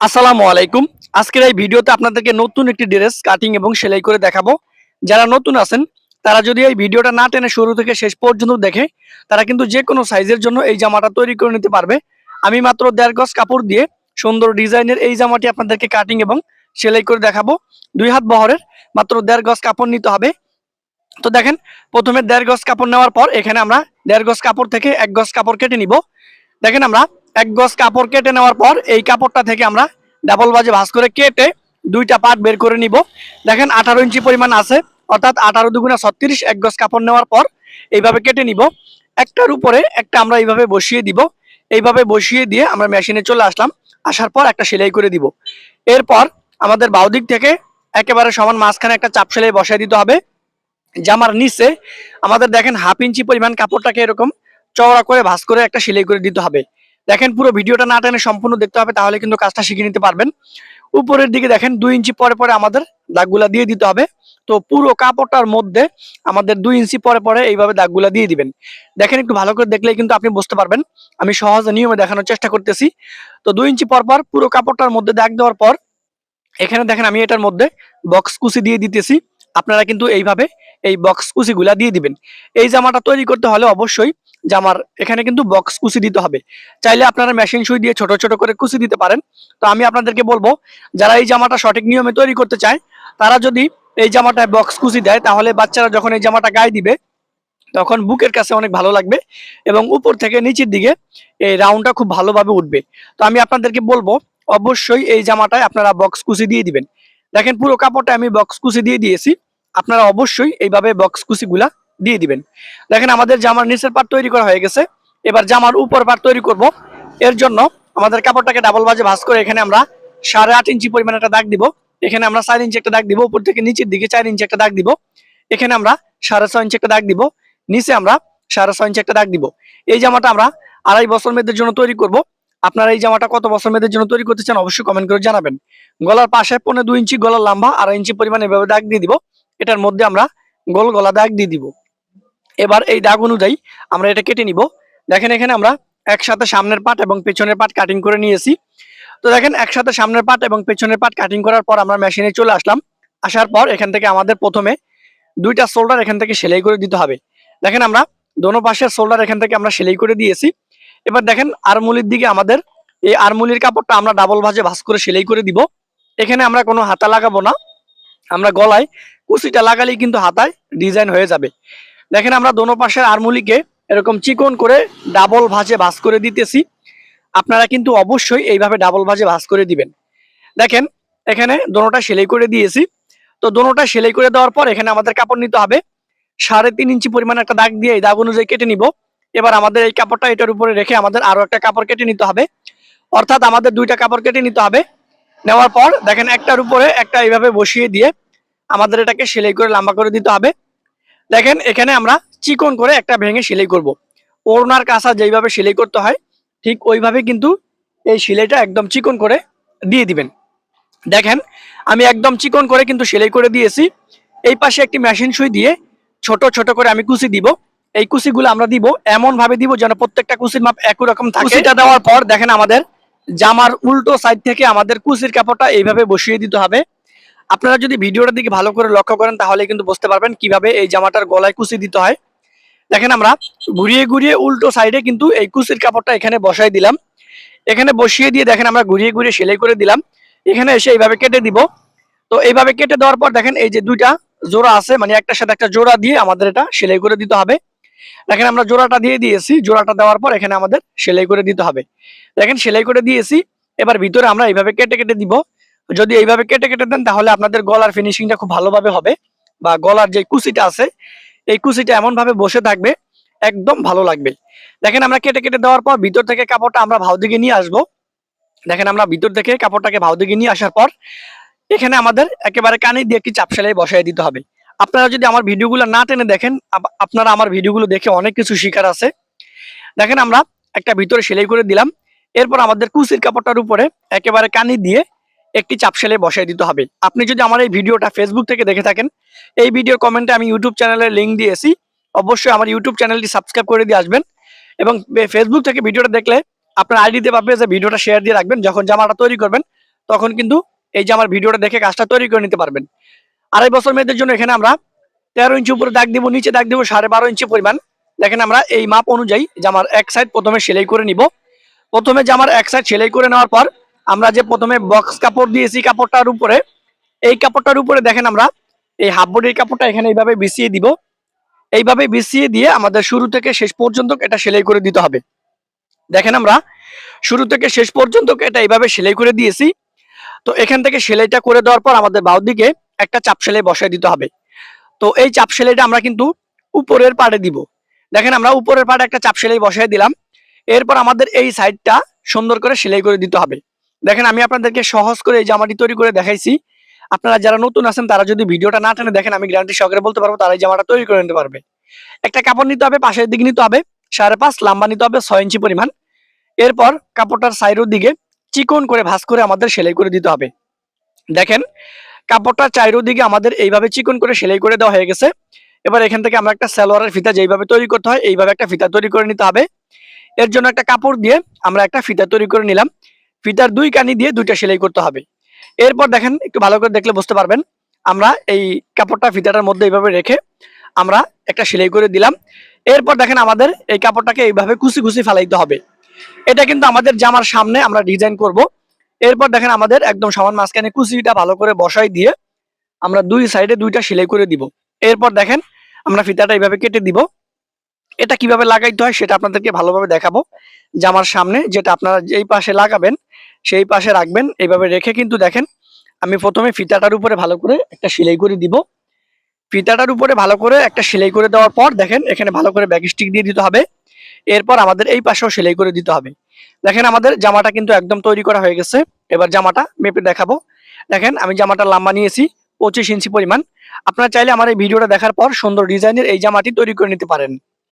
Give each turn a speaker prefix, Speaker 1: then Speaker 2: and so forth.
Speaker 1: আসসালামু আলাইকুম। আজকের এই ভিডিওতে আপনাদেরকে নতুন একটি ড্রেস, কাটিং এবং সেলাই করে দেখাবো। যারা নতুন আছেন, তারা যদি এই ভিডিওটা না টেনে শুরু থেকে শেষ পর্যন্ত দেখে, তারা কিন্তু যে কোনো সাইজের জন্য এই জামাটা তৈরি করে নিতে পারবে। আমি মাত্র দেড় গজ কাপড় দিয়ে সুন্দর ডিজাইনের এই জামাটি আপনাদেরকে কাটিং এবং সেলাই করে দেখাবো। দুই হাত বহরের মাত্র দেড় গজ কাপড় নিতে হবে। তো দেখেন, প্রথমে দেড় গজ কাপড় নেওয়ার পর এখানে আমরা দেড় গজ কাপড় থেকে এক গজ কাপড় কেটে নিব। দেখেন আমরা এক গজ কাপড় কেটে নেওয়ার পর এই কাপড়টা থেকে আমরা ডাবল বাজে ভাঁজ করে কেটে দুইটা পার্ট বের করে নিব। দেখেন আঠারো ইঞ্চি পরিমাণ আছে, অর্থাৎ আঠারো দুগুণা ছত্রিশ এক গজ কাপড় নেওয়ার পর এইভাবে কেটে নিব। একটার উপরে একটা আমরা এইভাবে বসিয়ে দিব। এইভাবে বসিয়ে দিয়ে আমরা মেশিনে চলে আসলাম। আসার পর একটা সেলাই করে দিব। এরপর আমাদের বাউদিক থেকে একেবারে সমান মাঝখানে একটা চাপ সেলাই বসাই দিতে হবে। জামার নিচে আমাদের দেখেন হাফ ইঞ্চি পরিমাণ কাপড়টাকে এরকম চওড়া করে ভাঁজ করে একটা সেলাই করে দিতে হবে। দেখেন পুরো ভিডিওটা না টেনে সম্পূর্ণ দেখতে হবে, তাহলে কিন্তু কাজটা শিখে নিতে পারবেন। উপরের দিকে দেখেন, দুই ইঞ্চি পরে পরে আমাদের দাগগুলা দিয়ে দিতে হবে। তো পুরো কাপড়টার মধ্যে আমাদের দুই ইঞ্চি পরে পরে এইভাবে দাগগুলা দিয়ে দিবেন। দেখেন, একটু ভালো করে দেখলে কিন্তু আপনি বুঝতে পারবেন। আমি সহজে নিয়মে দেখানোর চেষ্টা করতেছি। তো দুই ইঞ্চি পর পর পুরো কাপড়টার মধ্যে দাগ দেওয়ার পর, এখানে দেখেন, আমি এটার মধ্যে বক্স কুচি দিয়ে দিতেছি। আপনারা কিন্তু এইভাবে এই বক্স কুচিগুলা দিয়ে দিবেন। এই জামাটা তৈরি করতে হলে অবশ্যই জামার। এখানে কিন্তু বক্স কুচি দিতে হবে। চাইলে আপনারা মেশিন সুই দিয়ে ছোট ছোট করে কুচি দিতে পারেন। তো আমি আপনাদেরকে বলব, যারা এই জামাটা সঠিক নিয়মে তৈরি করতে চায়, তারা যদি এই জামাটায় বক্স কুচি দেয়, তাহলে বাচ্চারা যখন এই জামাটা গায়ে দিবে, তখন বুকের কাছে অনেক ভালো লাগবে এবং উপর থেকে নিচের দিকে এই রাউন্ডটা খুব ভালোভাবে উঠবে। তো আমি আপনাদেরকে বলব, অবশ্যই এই জামাটায় আপনারা বক্স কুচি দিয়ে দিবেন। দেখেন পুরো কাপড়টা আমি বক্স কুচি দিয়ে দিয়েছি। আপনারা অবশ্যই এইভাবে বক্স কুচিগুলা দিয়ে দিবেন। দেখেন আমাদের জামার নিচের পার্ট তৈরি করা হয়ে গেছে। এবার জামার উপর পার্ট তৈরি করব। এর জন্য আমাদের কাপড়টাকে ডাবল বাজে ভাঁজ করে এখানে আমরা সাড়ে আট ইঞ্চি পরিমাণ একটা দাগ দিব। এখানে আমরা চার ইঞ্চি একটা দাগ দিব। উপর থেকে নিচের দিকে চার ইঞ্চি একটা দাগ দিব। এখানে আমরা সাড়ে ছয় ইঞ্চি একটা দাগ দিব। নিচে আমরা সাড়ে ছয় ইঞ্চি একটা দাগ দিব। এই জামাটা আমরা আড়াই বছর মেয়েদের জন্য তৈরি করব। আপনারা এই জামাটা কত বছর মেয়েদের জন্য তৈরি করতে চান অবশ্যই কমেন্ট করে জানাবেন। গলার পাশে পনেরো দুই ইঞ্চি, গলার লম্বা আড়াই ইঞ্চি পরিমাণ এভাবে দাগ দিয়ে দিব। এটার মধ্যে আমরা গোল গলা দাগ দিয়ে দিব। এবার এই দাগ অনুযায়ী আমরা এটা কেটে নিব। দেখেন এখানে আমরা একসাথে সামনের পাট এবং পেছনের পাট কাটিং করে নিয়েছি। তো দেখেন একসাথে সামনের পাট এবং পেছনের পাট কাটিং করার পর আমরা মেশিনে চলে আসলাম। আসার পর এখান থেকে আমাদের প্রথমে দুইটা শোল্ডার এখান থেকে সেলাই করে দিতে হবে। দেখেন আমরা দোনো পাশের শোল্ডার এখান থেকে আমরা সেলাই করে দিয়েছি। এবার দেখেন আরমুলির দিকে আমাদের এই আরমুলির কাপড়টা আমরা ডাবল ভাজে ভাঁজ করে সেলাই করে দিব। এখানে আমরা কোনো হাতা লাগাবো না। আমরা গলায় কুচিটা লাগালেই কিন্তু হাতায় ডিজাইন হয়ে যাবে। দেখেন আমরা দোনো পাশের আরমুলিকে এরকম চিকন করে ডাবল ভাজে ভাঁজ করে দিতেছি। আপনারা কিন্তু অবশ্যই এইভাবে ডাবল ভাজে ভাঁজ করে দিবেন। দেখেন, এখানে দোনোটা সেলাই করে দিয়েছি। তো দোনোটা সেলাই করে দেওয়ার পর এখানে আমাদের কাপড় নিতে হবে। সাড়ে তিন ইঞ্চি পরিমাণ একটা দাগ দিয়ে এই দাগ অনুযায়ী কেটে নিব। এবার আমাদের এই কাপড়টা এটার উপরে রেখে আমাদের আরও একটা কাপড় কেটে নিতে হবে। অর্থাৎ আমাদের দুইটা কাপড় কেটে নিতে হবে। নেওয়ার পর দেখেন একটার উপরে একটা এইভাবে বসিয়ে দিয়ে আমাদের এটাকে সেলাই করে লম্বা করে দিতে হবে। দেখেন, এখানে আমরা চিকন করে একটা ভেঙে সেলাই করব। ওড়নার কাঁচা যেইভাবে সেলাই করতে হয়, ঠিক ওইভাবে কিন্তু এই সেলাইটা একদম চিকন করে দিয়ে দিবেন। দেখেন, আমি একদম চিকন করে কিন্তু সেলাই করে দিয়েছি। এই পাশে একটি মেশিন সুই দিয়ে ছোট ছোট করে আমি কুচি দিব। এই কুচিগুলো আমরা দিব এমন ভাবে দিব যেন প্রত্যেকটা কুচির মাপ একই রকম থাকে। কুচিটা দেওয়ার পর দেখেন আমাদের জামার উল্টো সাইড থেকে আমাদের কুচির কাপড়টা এইভাবে বসিয়ে দিতে হবে। আপনারা যদি ভিডিওটার দিকে ভালো করে লক্ষ্য করেন, তাহলে কিন্তু বুঝতে পারবেন কীভাবে এই জামাটার গলায় কুচি দিতে হয়। দেখেন আমরা ঘুরিয়ে ঘুরিয়ে উল্টো সাইডে কিন্তু এই কুচির কাপড়টা এখানে বসাই দিলাম। এখানে বসিয়ে দিয়ে দেখেন আমরা ঘুরিয়ে ঘুরিয়ে সেলাই করে দিলাম। এখানে এসে এইভাবে কেটে দিব। তো এইভাবে কেটে দেওয়ার পর দেখেন এই যে দুইটা জোড়া আছে মানে একটার সাথে একটা জোড়া দিয়ে আমাদের এটা সেলাই করে দিতে হবে। দেখেন আমরা জোড়াটা দিয়ে দিয়েছি, জোড়াটা দেওয়ার পর এখানে আমাদের সেলাই করে দিতে হবে। দেখেন সেলাই করে দিয়েছি, এবার ভিতরে আমরা এইভাবে কেটে কেটে দিব। যদি এইভাবে কেটে কেটে দেন, তাহলে আপনাদের গলার ফিনিশিংটা খুব ভালোভাবে হবে বা গলার যে কুচিটা আছে, এই কুচিটা এমন ভাবে বসে থাকবে, একদম ভালো লাগবে। দেখেন আমরা কেটে কেটে দেওয়ার পর ভিতর থেকে কাপড়টা আমরা ভাও দিকে নিয়ে আসব। দেখেন আমরা ভিতর থেকে কাপড়টাকে ভাও দিকে নিয়ে আসার পর, এখানে আমাদের একেবারে কানে দিয়ে একটি চাপ সেলাই বসাই দিতে হবে। আপনারা যদি আমার ভিডিওগুলো না টেনে দেখেন, আপ- আপনারা আমার ভিডিওগুলো দেখে অনেক কিছু শিকার আছে। দেখেন আমরা একটা ভিতরে সেলাই করে দিলাম। এরপর আমাদের কুচির কাপড়টার উপরে একেবারে কানি দিয়ে একটি চাপ সেলাই বসাই দিতে হবে। আপনি যদি আমার এই ভিডিওটা ফেসবুক থেকে দেখে থাকেন, এই ভিডিও কমেন্টে আমি ইউটিউব চ্যানেলের লিঙ্ক দিয়েছি অবশ্যই আমার ইউটিউব চ্যানেলটি সাবস্ক্রাইব করে দিয়ে আসবেন এবং ফেসবুক থেকে ভিডিওটা দেখলে আপনার আইডিতে পাবে যে ভিডিওটা শেয়ার দিয়ে রাখবেন। যখন জামাটা তৈরি করবেন, তখন কিন্তু এই যে আমার ভিডিওটা দেখে কাজটা তৈরি করে নিতে পারবেন। আড়াই বছর মেয়েদের জন্য এখানে আমরা তেরো ইঞ্চি উপরে দাগ দিব, নিচে দাগ দিব সাড়ে বারো ইঞ্চি পরিমাণ। দেখেন আমরা এই মাপ অনুযায়ী জামার এক সাইড প্রথমে সেলাই করে নিব। প্রথমে জামার এক সাইড সেলাই করে নেওয়ার পর আমরা যে প্রথমে বক্স কাপড় দিয়েছি কাপড়টার উপরে, এই কাপড়টার উপরে দেখেন আমরা, এই হাফ বডির কাপড়টা এখানে এইভাবে বিছিয়ে দিব। এইভাবে বিছিয়ে দিয়ে আমাদের শুরু থেকে শেষ পর্যন্ত এটা সেলাই করে দিতে হবে। দেখেন আমরা, শুরু থেকে শেষ পর্যন্ত এটা এইভাবে সেলাই করে দিয়েছি। তো এখান থেকে সেলাইটা করে দেওয়ার পর আমাদের বাউ দিকে একটা চাপ সেলাই বসায় দিতে হবে। তো এই চাপ সেলাইটা আমরা কিন্তু উপরের পাড়ে দিব। দেখেন আমরা উপরের পাড়ে একটা চাপ সেলাই বসায় দিলাম। এরপর আমাদের এই সাইডটা সুন্দর করে সেলাই করে দিতে হবে। দেখেন, আমি আপনাদেরকে সহজ করে এই জামাটি তৈরি করে দেখাইছি। আপনারা যারা নতুন আছেন, তারা যদি ভিডিওটা না টেনে দেখেন, আমি গ্যারান্টি সহকারে বলতে পারব, তারা এই জামাটা তৈরি করে নিতে পারবে। একটা কাপড় নিতে হবে, পাশের দিকে নিতে হবে, সাড়ে পাঁচ, লাম্বা নিতে হবে, ছয় ইঞ্চি পরিমাণ। এরপর কাপড়টার সাইডের দিকে চিকন করে ভাঁজ করে আমাদের সেলাই করে দিতে হবে। দেখেন কাপড়টা চাইরো দিকে আমাদের এইভাবে চিকন করে সেলাই করে দেওয়া হয়ে গেছে। এবার এখান থেকে আমরা একটা সালোয়ারের ফিতা যেইভাবে তৈরি করতে হয়, এইভাবে একটা ফিতা তৈরি করে নিতে হবে। এর জন্য একটা কাপড় দিয়ে আমরা একটা ফিতা তৈরি করে নিলাম। ফিতার দুই কানি দিয়ে দুইটা সেলাই করতে হবে। এরপর দেখেন, একটু ভালো করে দেখলে বুঝতে পারবেন, আমরা এই কাপড়টা ফিতাটার মধ্যে এইভাবে রেখে আমরা একটা সেলাই করে দিলাম। এরপর দেখেন, আমাদের এই কাপড়টাকে এইভাবে কুচি কুচি ফেলাইতে হবে। এটা কিন্তু আমাদের জামার সামনে আমরা ডিজাইন করব। এরপর দেখেন, আমাদের একদম সমান মাঝখানে কুচিটা ভালো করে বসাই দিয়ে আমরা দুই সাইডে দুইটা সেলাই করে দিব। এরপর দেখেন, আমরা ফিতাটা এইভাবে কেটে দিব। এটা কীভাবে লাগাইতে হয় সেটা আপনাদেরকে ভালোভাবে দেখাবো। জামার সামনে যেটা আপনারা যেই পাশে লাগাবেন সেই পাশে রাখবেন। এইভাবে রেখে কিন্তু দেখেন, আমি প্রথমে ফিতাটার উপরে ভালো করে একটা সেলাই করে দিব। ফিতাটার উপরে ভালো করে একটা সেলাই করে দেওয়ার পর দেখেন, এখানে ভালো করে ব্যাক স্টিক দিয়ে দিতে হবে। এরপর আমাদের এই পাশেও সেলাই করে দিতে হবে। দেখেন আমাদের জামাটা কিন্তু একদম তৈরি করা হয়ে গেছে। এবার জামাটা মেপে দেখাবো। দেখেন, আমি জামাটা লাম্বা নিয়েছি, পঁচিশ ইঞ্চি পরিমাণ। আপনারা চাইলে আমার এই ভিডিওটা দেখার পর সুন্দর ডিজাইনের এই জামাটি তৈরি করে নিতে পারেন।